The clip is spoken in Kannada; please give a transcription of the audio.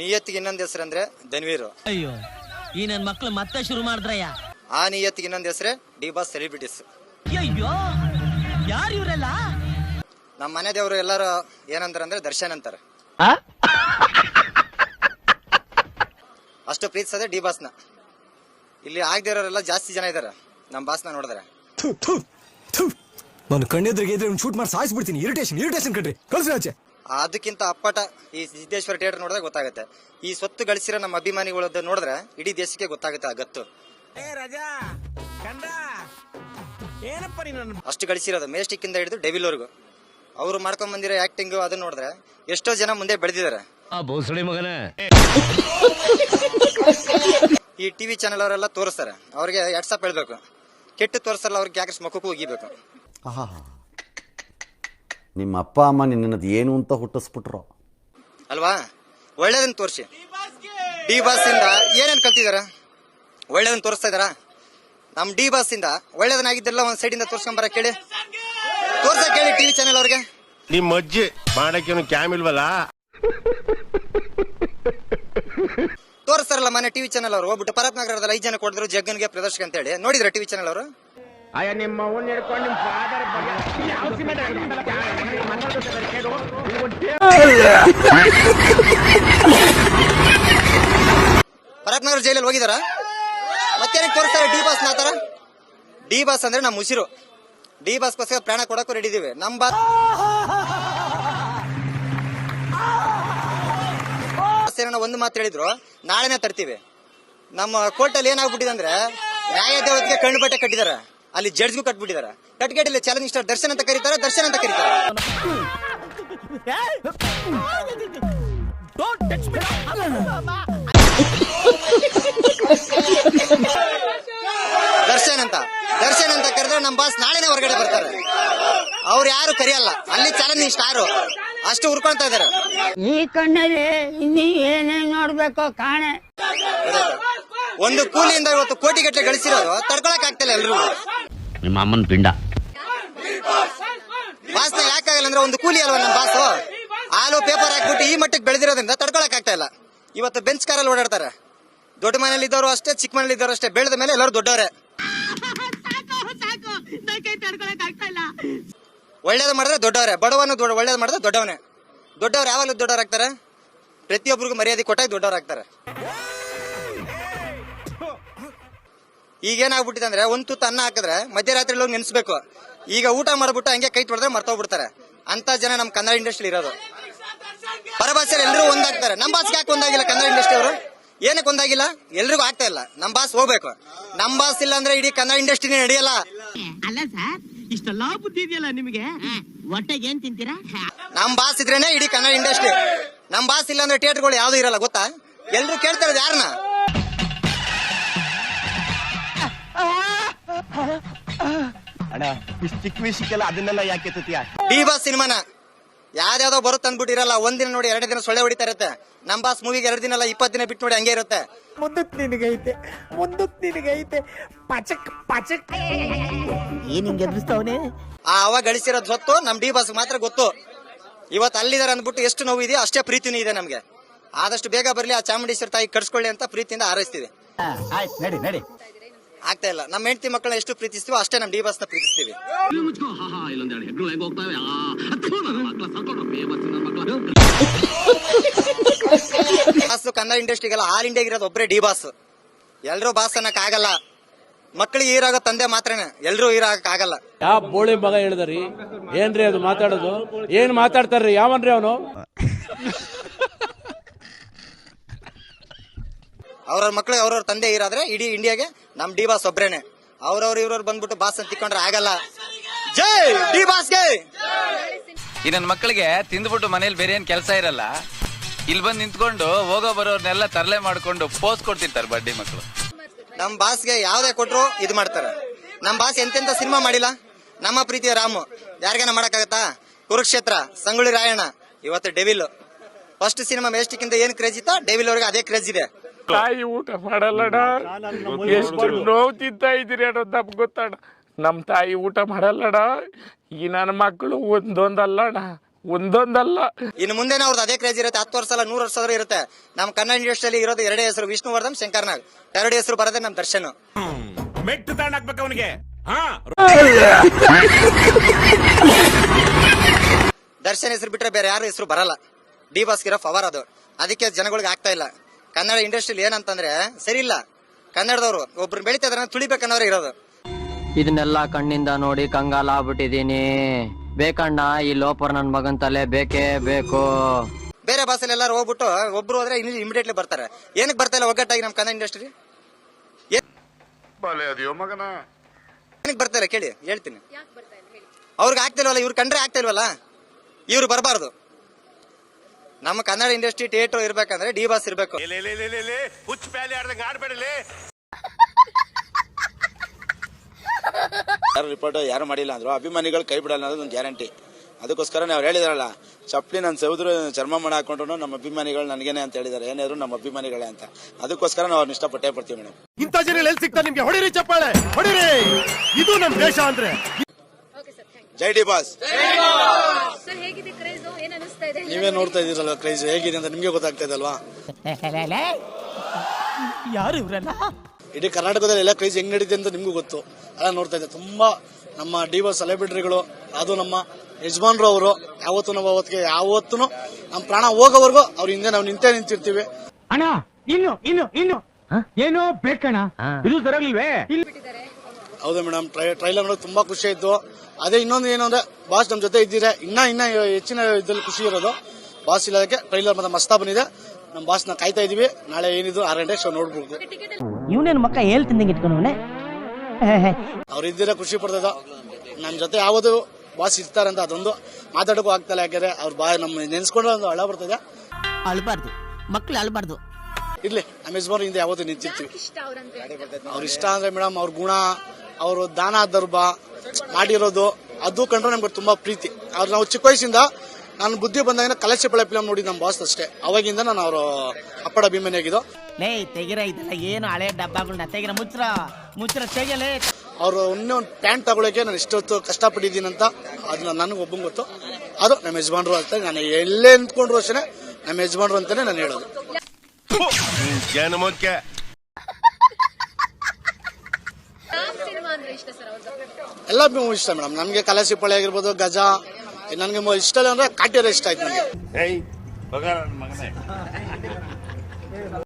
ನಿಯತ್ತಿಗೆ ಇನ್ನೊಂದು ಹೆಸರು ಅಂದ್ರೆ ಧನ್ವೀರು. ಅಯ್ಯೋ ಈ ನನ್ ಮಕ್ಳು ಮತ್ತೆ ಶುರು ಮಾಡಿದ್ರಯ್ಯ? ಆ ನಿಯತ್ತಿಗೆ ಇನ್ನೊಂದು ಹೆಸರೇ ಡಿ ಬಾಸ್ ಸೆಲಿಬ್ರಿಟೀಸ್. ಅಯ್ಯೋ ಯಾರು ಇವರೆಲ್ಲ? ನಮ್ಮ ಮನೆ ದೇವರು ಎಲ್ಲರೂ ಏನಂತಾರ ಅಂದ್ರೆ ದರ್ಶನ್ ಅಂತಾರ. ಅಷ್ಟು ಪ್ರೀತಿಸದೆ ಡಿ ಬಾಸ್ನ. ಇಲ್ಲಿ ಆಗದಿರೋರೆಲ್ಲ ಜಾಸ್ತಿ ಜನ ಇದಾರೆ. ನಮ್ಮ ಬಾಸ್ನ ನೋಡಿದ್ರೆ. ಥು, ಥು, ಥು. ನಾನು ಕಣ್ಣೆದ್ರಿಗೆ ಇದ್ರೆ ಶೂಟ್ ಮಾಡಿ ಸಾಯಿಸ್ಬಿಡ್ತೀನಿ. ಇರಿಟೇಷನ್ ಇರಿಟೇಷನ್ ಕಣ್ರಿ. ಕಳ್ಸಿ ಆಚೆ. ಅದಕ್ಕಿಂತ ಅಪ್ಪಟ ಈ ಸಿದ್ದೇಶ್ವರ ಥಿಯೇಟರ್ ನೋಡಿದ್ರೆ ಗೊತ್ತಾಗುತ್ತೆ. ಈ ಸ್ವತ್ತು ಗಳಿಸಿರೋ ನಮ್ಮ ಅಭಿಮಾನಿಗಳದ್ದು ನೋಡಿದ್ರೆ ಇಡೀ ದೇಶಕ್ಕೆ ಗೊತ್ತಾಗುತ್ತೆ ಆ ಗತ್ತು. ಅಷ್ಟು ಗಳಿಸಿರೋದು ಮೇಸ್ಟಿಕ್ ಇಂದ ಹಿಡಿದು ಡೆವಿಲ್ವರೆಗೂ ಅವರು ಮಾಡ್ಕೊಂಡ್ ಬಂದಿರೋ ಆಕ್ಟಿಂಗ್ ಅದನ್ನ ನೋಡಿದ್ರೆ ಎಷ್ಟೋ ಜನ ಮುಂದೆ ಬೆಳೆದಿದ್ದಾರೆ. ಆ ಬೋಸಡಿ ಮಗನೇ. ಈ ಟಿವಿ ಚಾನೆಲ್ ಅವರೆಲ್ಲ ತೋರಿಸ್ತಾರೆ. ಅವ್ರಿಗೆ ವಾಟ್ಸಪ್ ಹೇಳ್ಬೇಕು. ಕೆಟ್ಟು ತೋರಿಸಲ್ಲ ಅವ್ರಿಗೆ ಯಾಕೆ ಮುಖಕ್ಕೂ ಹೋಗಿಬೇಕು ಆಹಾ. ನಿಮ್ಮ ಅಪ್ಪ ಅಮ್ಮ ನಿನ್ನದು ಏನು ಅಂತ ಹುಟ್ಟಿಸ್ಬಿಟ್ರು. ಅಲ್ವಾ? ಒಳ್ಳೇದನ್ನ ತೋರಿಸಿ. ಡಿ ಬಾಸ್ ಇಂದ ಏನೇನ್ ಕಲ್ತಿದಾರ? ಒಳ್ಳೇದನ್ನ ತೋರಿಸ್ತಾ ಇದಾರ ನಮ್ಮ ಡಿ ಬಾಸ್ ಇಂದ ಒಳ್ಳೇದನ್ನಾಗಿದ್ದೆಲ್ಲ ಒಂದ್ ಸೈಡ್ ಇಂದ ತೋರ್ಸ್ಕೊಂಡ್ ಬರ ಕೇಳಿ. ತೋರ್ಸ ಕೇಳಿ ಟಿವಿ ಚಾನೆಲ್ ಅವ್ರಿಗೆ. ನಿಮ್ಮ ಅಜ್ಜಿ ಮಾಡಕ್ಕೆ ಕ್ಯಾಮ್ ಇಲ್ವಲ್ಲ? ತೋರಿಸ್ತಾರಲ್ಲ ಮನೆ ಟಿವಿ ಚಾನೆಲ್ ಅವರು. ಹೋಗ್ಬಿಟ್ಟು ಪರತ್ ನಗರದಲ್ಲಿ ಐದು ಜನ ಕೊಡಿದ್ರು ಜಗ್ಗನ್ಗೆ ಪ್ರದರ್ಶಕ ಅಂತ ಹೇಳಿ ನೋಡಿದ್ರ ಟಿವಿ ಚಾನೆಲ್ ಅವರು? ಅಯ್ಯ, ನಿಮ್ಮ ಅವನ್ ಹಿಡ್ಕೊಂಡು ನಿಮ್ಮ ಫಾದರ್ ಪರತ್ ನಗರ ಜೈಲಲ್ಲಿ ಹೋಗಿದಾರ? ಮತ್ತೇನಕ್ಕೆ ತೋರಿಸ್ತಾರೆ ಡಿ ಬಾಸ್ ನಾತರ ಡಿ ಬಾಸ್ ಅಂದ್ರೆ ನಮ್ಮ ಉಸಿರು. ಡಿ ಬಾಸ್ಗೋಸ್ಕರ ಪ್ರಾಣ ಕೊಡಕ್ಕೂ ರೆಡಿ ಇದೀವಿ. ನಮ್ ಬಾಸ್ ಏನೋ ಒಂದು ಮಾತು ಹೇಳಿದ್ರು. ನಾಳೆನೇ ತರ್ತೀವಿ. ನಮ್ಮ ಕೋರ್ಟಲ್ಲಿ ಏನಾಗ್ಬಿಟ್ಟಿದೆ ಅಂದ್ರೆ ನ್ಯಾಯ ದೇವತೆಗೆ ಕಣ್ಣು ಬಟ್ಟೆ ಕಟ್ಟಿದಾರೆ ಅಲ್ಲಿ ಜಡ್ಜ್ಗೂ ಕಟ್ಬಿಟ್ಟಿದಾರೆ ಇಲ್ಲಿ ಚಾಲೆಂಜ್ ಸ್ಟಾರ್ ದರ್ಶನ್ ಅಂತ ಕರೀತಾರೆ ದರ್ಶನ್ ಅಂತ ಕರೀತಾರೆ. ದರ್ಶನ್ ಅಂತ. ದರ್ಶನ್ ಅಂತ ಕರೆದ್ರೆ ನಮ್ಮ ಬಾಸ್ ನಾಳೆನೇ ಹೊರಗಡೆ ಬರ್ತಾರೆ. ಅವ್ರು ಯಾರು ಕರೆಯಲ್ಲ. ಅಲ್ಲಿ ಚಾಲೆಂಜಿಂಗ್ ಸ್ಟಾರು ಅಷ್ಟು ಹುರ್ಕೊಂತ ಇದಾರೆ ಈ ಕಣ್ಣಲ್ಲಿ ಇನ್ನೀ ಏನೇನ್ ನೋಡ್ಬೇಕು ಕಾಣೆ. ಒಂದು ಕೂಲಿಯಿಂದ ಇವತ್ತು ಕೋಟಿ ಗಟ್ಟಲೆ ಗಳಿಸಿರೋದು ತಡ್ಕೊಳಕ್ ಆಗ್ತಿಲ್ಲ ಎಲ್ರು ನಿಮ್ಮ ಅಮ್ಮನ ಪಿಂಡ. ಬಾಸ್ನ ಯಾಕಾಗಲ್ಲ ಅಂದ್ರೆ ಒಂದು ಕೂಲಿ ಅಲ್ವಾ ನಮ್ಮ ಬಾಸು? ಹಾಲು ಪೇಪರ್ ಹಾಕ್ಬಿಟ್ಟು ಈ ಮಟ್ಟಕ್ಕೆ ಬೆಳೆದಿರೋದ್ರಿಂದ ತಡ್ಕೊಳಕ್ ಆಗ್ತಾ ಇಲ್ಲ. ಇವತ್ತು ಬೆಂಚ್ ಕಾರಲ್ಲಿ ಓಡಾಡ್ತಾರೆ. ದೊಡ್ಡ ಮನೇಲಿ ಇದ್ದವರು ಅಷ್ಟೇ, ಚಿಕ್ಕ ಮನೇಲಿ ಇದ್ದವರು ಅಷ್ಟೇ. ಬೆಳೆದ ಮೇಲೆ ಎಲ್ಲರೂ ದೊಡ್ಡವರೇ. ಒಳ್ಳೇದು ಮಾಡಿದ್ರೆ ದೊಡ್ಡವರೇ. ಬಡವನು ದೊಡ್ಡ ಒಳ್ಳೇದು ಮಾಡಿದ್ರೆ ದೊಡ್ಡವನೇ. ದೊಡ್ಡವ್ರು ಯಾವಾಗಲೂ ದೊಡ್ಡವರಾಗ್ತಾರೆ? ಪ್ರತಿಯೊಬ್ಬರಿಗೂ ಮರ್ಯಾದೆ ಕೊಟ್ಟಾಗ ದೊಡ್ಡವರಾಗ್ತಾರೆ. ಈಗ ಏನಾಗ್ಬಿಟ್ಟಿದೆ ಅಂದ್ರೆ ಒಂದ್ ತುತ್ತು ಅನ್ನ ಹಾಕಿದ್ರೆ ಮಧ್ಯರಾತ್ರಿ ಹೋಗಿ ನೆನೆಸ್ಬೇಕು. ಈಗ ಊಟ ಮಾಡ್ಬಿಟ್ಟು ಹಂಗೆ ಕೈ ಮರ್ತ ಮರ್ತೋಗ್ಬಿಡ್ತಾರೆ. ಅಂತ ಜನ ನಮ್ ಕನ್ನಡ ಇಂಡಸ್ಟ್ರಿ ಇರೋದು. ಪರಭಾಷೆಯಲ್ಲಿ ಎಲ್ಲರೂ ಒಂದಾಗ್ತಾರೆ. ನಮ್ ಬಾಸ್ ಯಾಕೆ ಒಂದಾಗಿಲ್ಲ ಕನ್ನಡ ಇಂಡಸ್ಟ್ರಿ ಅವರು? ಏನಕ್ಕೆ ಒಂದಾಗಿಲ್ಲ? ಎಲ್ರಿಗೂ ಆಗ್ತಾ ಇಲ್ಲ. ನಮ್ ಬಾಸ್ ಹೋಗ್ಬೇಕು. ನಮ್ ಬಾಸ್ ಇಲ್ಲ ಅಂದ್ರೆ ಇಡೀ ಕನ್ನಡ ಇಂಡಸ್ಟ್ರಿನೇ ನಡೆಯಲ್ಲ. ಅಲ್ಲ ಸರ್ ಇಷ್ಟೆಲ್ಲಾ ಬುದ್ಧಿ ಇದೆಯಲ್ಲ ನಿಮಗೆ? ಹೊಟ್ಟೆಗೆ ಏನ್ ತಿಂತೀರಾ? ನಮ್ ಬಾಸ್ ಇದ್ರೇನೆ ಇಡೀ ಕನ್ನಡ ಇಂಡಸ್ಟ್ರಿ. ನಮ್ ಬಾಸ್ ಇಲ್ಲ ಅಂದ್ರೆ ಥಿಯೇಟರ್ಗಳು ಯಾವ್ದು ಇರಲ್ಲ ಗೊತ್ತಾ? ಎಲ್ರು ಕೇಳ್ತಾರೆ ಯಾರನ್ನ ಅಣ್ಣ ಇಷ್ಟು ಚಿಕ್ಕ ವಿಷಯಕ್ಕೆಲ್ಲ ಅದನ್ನೆಲ್ಲ ಯಾಕೆ ಎತ್ತುತ್ತೀಯ? ಡಿ ಬಾಸ್ ಸಿನಿಮಾನ. ಯಾವ್ದಾವ್ದೋ ಬರುತ್ತೆ ಅಂದ್ಬಿಟ್ಟಿರಲ್ಲ ಒಂದಿನ ನೋಡಿ ಎರಡು ದಿನ ಸೊಳ್ಳೆ ಹೊಡಿತಾ ಇರುತ್ತೆ. ನಮ್ ಬಾಸ್ ಮೂವಿಗೆ ಎರಡು ದಿನ ಅಲ್ಲ ಇಪ್ಪತ್ತು ದಿನ ಬಿಟ್ಟು ನೋಡಿ ಹಂಗೆ ಇರುತ್ತೆ. ಮುಂದಕ್ ನಿನಗೈತೆ ಮುಂದಕ್ ನಿನಗೈತೆ. ಪಚಕ್ ಪಚಕ್. ಏನ್ ಹಿಂಗೆ ಎದುರಿಸ್ತಾವನೆ ಆ ಅವಾಗ ಗಳಿಸಿರೋದ್ ಹೊತ್ತು ನಮ್ ಡಿ ಬಾಸ್ ಮಾತ್ರ ಗೊತ್ತು. ಇವತ್ತು ಅಲ್ಲಿದ್ದಾರೆ ಅಂದ್ಬಿಟ್ಟು ಎಷ್ಟು ನೋವು ಇದೆಯೋ ಅಷ್ಟೇ ಪ್ರೀತಿನೂ ಇದೆ ನಮ್ಗೆ. ಆದಷ್ಟು ಬೇಗ ಬರಲಿ ಆ ಚಾಮುಂಡೇಶ್ವರ ತಾಯಿ ಕಟ್ಸ್ಕೊಳ್ಳಿ ಅಂತ ಪ್ರೀತಿಯಿಂದ ಹಾರೈಸ್ತೀವಿ. ಆಯ್ತು ನಡಿ ನಡಿ. ಆಗ್ತಾ ಇಲ್ಲ. ನಮ್ಮ ಹೆಂಡತಿ ಮಕ್ಕಳನ್ನ ಎಷ್ಟು ಪ್ರೀತಿಸ್ತೀವೋ ಅಷ್ಟೇ ನಮ್ಮ ಡಿ ಬಾಸ್ನ ಪ್ರೀತಿಸ್ತೀವಿ. ಬಾಸು ಕನ್ನಡ ಇಂಡಸ್ಟ್ರಿಗೆಲ್ಲ ಆಲ್ ಇಂಡಿಯಾಗ ಇರೋದು ಒಬ್ಬರೇ ಡಿ ಬಾಸ್ ಎಲ್ಲರೂ ಬಾಸ್ ಅನ್ನಕ್ ಆಗಲ್ಲ. ಮಕ್ಕಳಿಗೆ ಹೀರಾಗೋ ತಂದೆ ಮಾತ್ರನೇ. ಎಲ್ರೂ ಹೀರಾಗಕ್ ಆಗಲ್ಲ. ಯಾವ ಬೋಳಿ ಮಗ ಹೇಳಿದ್ರಿ? ಏನ್ರಿ ಅದು ಮಾತಾಡೋದು? ಏನ್ ಮಾತಾಡ್ತಾರ್ರಿ? ಯಾವನ್ರಿ ಅವನು? ಅವ್ರವ್ರ ಮಕ್ಳಿಗೆ ಅವ್ರವ್ರ ತಂದೆ ಇರಾದ್ರೆ ಇಡೀ ಇಂಡಿಯಾಗೆ ನಮ್ ಡಿ ಬಾಸ್ ಒಬ್ರೇನೆ. ಅವ್ರವ್ರು ಇವ್ರವ್ರು ಬಂದ್ಬಿಟ್ಟು ಬಾಸ್ ಅಂತ ತಿಕ್ಕೊಂಡ್ರೆ ಆಗಲ್ಲ. ಜೈ ಡಿ ಬಾಸ್ಗೆ! ಈ ನನ್ನ ಮಕ್ಕಳಿಗೆ ತಿಂದ್ಬಿಟ್ಟು ಮನೇಲಿ ಬೇರೆ ಏನ್ ಕೆಲಸ ಇರಲ್ಲ? ಇಲ್ಲಿ ಬಂದು ನಿಂತ್ಕೊಂಡು ಹೋಗೋ ಬರೋರ್ನೆಲ್ಲ ತರಲೆ ಮಾಡ್ಕೊಂಡು ಪೋಸ್ ಕೊಡ್ತಿರ್ತಾರೆ ಬಡ್ಡಿ ಮಕ್ಕಳು ನಮ್ ಬಾಸ್ಗೆ ಯಾವ್ದೇ ಕೊಟ್ರು ಇದು ಮಾಡ್ತಾರೆ. ನಮ್ ಬಾಸ್ ಎಂತೆಂತ ಸಿನಿಮಾ ಮಾಡಿಲ್ಲ? ನಮ್ಮ ಪ್ರೀತಿಯ ರಾಮು. ಯಾರಿಗಾನ ಮಾಡಕ್ಕಾಗತ್ತಾ? ಕುರುಕ್ಷೇತ್ರ ಸಂಗೊಳ್ಳಿ ರಾಯಣ್ಣ. ಇವತ್ತು ಡೆವಿಲ್. ಫಸ್ಟ್ ಸಿನಿಮಾ ಮೇಸ್ಟಿಕ್ಕಿಂತ ಇಂದ ಏನ್ ಕ್ರೇಜ್ ಇತ್ತೋ ಡೆವಿಲ್ ಅವ್ರಿಗೆ ಅದೇ ಕ್ರೇಜ್ ಇದೆ. ತಾಯಿ ಊಟ ಮಾಡಲ್ಲಡ ಎಷ್ಟು ನೋವು ತಿಂತಾ ಇದ್ದೀರಿ ಅನ್ನೋದು ನಮ್ಗೆ ಗೊತ್ತಣ್ಣ. ನಮ್ ತಾಯಿ ಊಟ ಮಾಡಲ್ಲಡ ಈ ನನ್ನ ಮಕ್ಕಳು ಒಂದೊಂದಲ್ಲಣ ಒಂದೊಂದಲ್ಲ. ಇನ್ನು ಮುಂದೆ ಅವ್ರದ್ದು ಅದೇ ಕ್ರೇಜ್ ಇರುತ್ತೆ. ಹತ್ತು ವರ್ಷ ಅಲ್ಲ ನೂರು ವರ್ಷ ಆದ್ರೂ ಇರುತ್ತೆ. ನಮ್ಮ ಕನ್ನಡ ಇಂಡಸ್ಟ್ರಿಯಲ್ಲಿ ಇರೋದು ಎರಡೇ ಹೆಸರು ವಿಷ್ಣುವರ್ಧನ್ ಶಂಕರ್ನಾಗ್. ಎರಡು ಹೆಸರು ಬರೋದೇ ನಮ್ಮ ದರ್ಶನ್. ಮೆಟ್ಟು ತಗೊಂಡಾಕ್ಬೇಕು ಅವನಿಗೆ. ಹಾ. ದರ್ಶನ್ ಹೆಸರು ಬಿಟ್ರೆ ಬೇರೆ ಯಾರು ಹೆಸರು ಬರಲ್ಲ. ಡಿ ಬಾಸ್ ಇರೋ ಪವರ್ ಅದು. ಅದಕ್ಕೆ ಜನಗಳಿಗೆ ಆಗ್ತಾ ಇಲ್ಲ. ಕನ್ನಡ ಇಂಡಸ್ಟ್ರಿಲಿ ಏನಂತಂದ್ರೆ ಸರಿ ಇಲ್ಲ. ಕನ್ನಡದವರು ಒಬ್ರು ಬೆಳಿತಾ ತುಳಿಬೇಕನ್ನೋರು ಇರೋದು. ಇದನ್ನೆಲ್ಲ ಕಣ್ಣಿಂದ ನೋಡಿ ಕಂಗಾಲ ಆಗ್ಬಿಟ್ಟಿದೀನಿ ಬೇಕಣ್ಣ ಈ ಲೋಪರ್ ನನ್ ಮಗನ್ ತಲೆ ಬೇಕೇ ಬೇಕು. ಬೇರೆ ಭಾಷೆಲಿ ಎಲ್ಲರೂ ಹೋಗ್ಬಿಟ್ಟು ಒಬ್ರು ಹೋದ್ರೆ ಇಲ್ಲಿ ಇಮಿಡಿಯೇಟ್ಲಿ ಬರ್ತಾರೆ. ಏನಕ್ಕೆ ಬರ್ತಾ ಇಲ್ಲ ಒಗ್ಗಟ್ಟಾಗಿ ನಮ್ಮ ಕನ್ನಡ ಇಂಡಸ್ಟ್ರಿ ಏನಕ್ಕೆ ಬರ್ತಾ ಇಲ್ಲ ಕೇಳಿ ಹೇಳ್ತೀನಿ. ಅವ್ರಿಗೆ ಆಗ್ತಿಲ್ವಲ್ಲ ಇವ್ರು ಕಂಡ್ರೆ ಆಗ್ತಾ ಇಲ್ವಲ್ಲ? ಇವ್ರು ಬರಬಾರ್ದು. ನಮ್ಮ ಕನ್ನಡ ಇಂಡಸ್ಟ್ರಿ ಥಿಯೇಟರ್ ಇರ್ಬೇಕಂದ್ರೆ ಡಿ ಬಾಸ್ ಇರ್ಬೇಕು. ಹುಚ್ಚ ಪ್ಯಾಲಿ ಆಡ್ದಂಗ ಆಡ್ಬೇಡಲೇ. ಯಾರು ರಿಪೋರ್ಟ್ ಯಾರು ಮಾಡಿಲ್ಲ ಅಂದ್ರು ಅಭಿಮಾನಿಗಳು ಕೈ ಬಿಡಲ್ಲ ಅನ್ನೋದು ಒಂದು ಗ್ಯಾರಂಟಿ ಅದಕ್ಕೋಸ್ಕರ ನಾವು ಹೇಳಿದಾರಲ್ಲ ಚಪ್ಪಲಿ ನಾನು ಸೌದ್ರು ಚರ್ಮ ಮಣ ಹಾಕೊಂಡ್ರು ನಮ್ಮ ಅಭಿಮಾನಿಗಳು ನನಗೇನೆ ಅಂತ ಹೇಳಿದಾರೆ ಏನಾದ್ರು ನಮ್ಮ ಅಭಿಮಾನಿಗಳೇ ಅಂತ. ಅದಕ್ಕೋಸ್ಕರ ನಾವು ಅವ್ರನ್ನ ಇಷ್ಟಪಟ್ಟೇ ಪಡ್ತೀವಿ ಮೇಡಮ್. ಇಂಥ ಜನ ಎಲ್ಲಿ ಸಿಗ್ತಾರೆ ನಿಮ್ಗೆ? ಹೊಡಿರಿ ಚಪ್ಪಾಳೆ ಹೊಡಿರಿ! ಇದು ನಮ್ಮ ದೇಶ ಅಂದ್ರೆ. ಜೈ ಡಿ ಬಾಸ್. ಇದೆ. ನೀವೇ ನೋಡ್ತಾ ಇದೀರಲ್ವಾ ಕ್ರೈಸ್ ಹೇಗಿದೆ ಅಂತ ನಿಮ್ಗೆ ಗೊತ್ತಾಗ್ತಾ ಇದಲ್ವಾ ಯಾರು ಇವ್ರಲ್ಲ? ಇಡೀ ಕರ್ನಾಟಕದಲ್ಲಿ ಎಲ್ಲ ಕ್ರೈಸ್ ಹೆಂಗ್ ನಡೀತಿದೆ ಅಂತ ನಿಮ್ಗೂ ಗೊತ್ತು. ಎಲ್ಲ ನೋಡ್ತಾ ಇದೆ. ತುಂಬಾ ನಮ್ಮ ಡಿ ಸೆಲೆಬ್ರಿಟಿಗಳು ಅದು ನಮ್ಮ ಯಜಮಾನ್ರು ಅವರು ಯಾವತ್ತು ನಮ್ಮ ಅವತ್ತಿಗೆ ಯಾವತ್ತೂ ನಮ್ಮ ಪ್ರಾಣ ಹೋಗೋವರೆಗೂ ಅವ್ರ ಹಿಂದೆ ನಾವು ನಿಂತೇ ನಿಂತಿರ್ತೀವಿ. ಅಣ್ಣ ಇನ್ನು ಇನ್ನು ಇನ್ನು. ಏನೋ ಬೇಕಣ್ಣ ಇದು ಸರಿಯಾಗಿಲ್ವೇ ಹೌದು ಮೇಡಮ್. ಟ್ರೈಲರ್ ನೋಡೋಕೆ ತುಂಬಾ ಖುಷಿ ಆಯ್ತು ಅದೇ ಇನ್ನೊಂದು ಏನು ಅಂದ್ರೆ ಬಾಸ್ ನಮ್ಮ ಜೊತೆ ಇದ್ದೀರಾ? ಇನ್ನ ಇನ್ನ ಹೆಚ್ಚಿನ ಇದ್ರಲ್ಲಿ ಖುಷಿ ಇರೋದು. ಬಾಸ್ ಇಲ್ಲದಕ್ಕೆ ಟ್ರೈಲರ್ ಮತ್ತೆ ಮಸ್ತಾ ಬಂದಿದೆ. ನಮ್ಮ ಬಾಸ್ನ ಕಾಯ್ತಾ ಇದೀವಿ. ನಾಳೆ ಏನಿದ್ರು ಆರು ಗಂಟೆ ಶೋ ನೋಡ್ಬೋದು. ಇವನೇನು ಮಕ್ಕ ಹೇಳ್ ಇಟ್ಕೊಂಡವನೆ ಅವ್ರು ಇದ್ದೀರಾ ಖುಷಿ ಪಡ್ತದ ನಮ್ಮ ಜೊತೆ ಯಾವುದು ಬಾಸ್ ಇರ್ತಾರಂತ ಅದೊಂದು ಮಾತಾಡೋಕ್ಕೂ ಆಗ್ತಲ್ಲ ಯಾಕಂದ್ರೆ ಅವ್ರ ಬಾ ನಮ್ಮ ನೆನ್ಸ್ಕೊಂಡ್ರೆ ಒಂದು ಅಳ ಬರ್ತದೆ ಅಳಬಾರ್ದು. ಮಕ್ಳು ಅಳ್ಬಾರ್ದು. ಇರ್ಲಿ ನಮ್ಮ ಯಜಮಾನ್ ಹಿಂದೆ ಯಾವತ್ತು ನಿಂತಿರ್ತೀವಿ. ಅವ್ರ ಇಷ್ಟ ಅಂದ್ರೆ ಮೇಡಮ್ ಅವ್ರ ಗುಣ ಅವರು ದಾನ ದರ್ಭ ಮಾಡಿರೋದು ಅದು ಕಂಡ್ರೆ ನಮ್ಗೆ ತುಂಬಾ ಪ್ರೀತಿ. ಅವ್ರು ನಾವು ಚಿಕ್ಕ ವಯಸ್ಸಿಂದ ನಾನು ಬುದ್ಧಿ ಬಂದಾಗ ಕಲಸಿ ಪಳೆ ಫಿಲಮ್ ನೋಡಿ ನಮ್ಮ ಬಾಸ್ ಅಷ್ಟೇ. ಅವಾಗಿಂದ ನಾನು ಅವರು ಅಪ್ಪಡ ಅಭಿಮಾನಿ ಆಗಿದ್ದು ಲೇ ತೆಗಿರ ಇದೆಲ್ಲ ಏನು ಹಳೆ ಡಬ್ಬಗಳನ್ನ ತೆಗಿರ ಮುಚ್ಚರ ಮುಚ್ಚರ ತೆಗಿಯಲೇ. ಅವರು ಒಂದೇ ಒಂದು ಪ್ಯಾಂಟ್ ತಗೊಳಕ್ಕೆ ನಾನು ಇಷ್ಟೊತ್ತು ಕಷ್ಟಪಟ್ಟಿದ್ದೀನಿ ಅಂತ ಅದನ್ನ ನನಗೆ ಒಬ್ಬಂಗೆ ಗೊತ್ತು. ಅದು ನಮ್ಮ ಯಜಮಾನ್ರು ಅಂತ ನಾನು ಎಲ್ಲೇ ನಿಂತ್ಕೊಂಡ್ರು ಅಷ್ಟೇ ನಮ್ಮ ಯಜಮಾನ್ರು ಅಂತಾನೆ ನಾನು ಹೇಳೋದು. ಜನಮೋದ್ಕೆ ಮುಖ್ಯ. ಸಿನಿಮಾ ಅಂದ್ರೆ ಇಷ್ಟ ಸರ್ ಅವ್ರದ್ದು ಎಲ್ಲ ಮೂವಿ ಇಷ್ಟ ಮೇಡಮ್. ನಮಗೆ ಕಲಸಿ ಪಳೆ ಆಗಿರ್ಬೋದು ಗಜ ನನಗೆ ಇಷ್ಟ ಅಂದ್ರೆ ಕಾಟ್ಯರ ಇಷ್ಟ ಆಯ್ತು ನನಗೆ.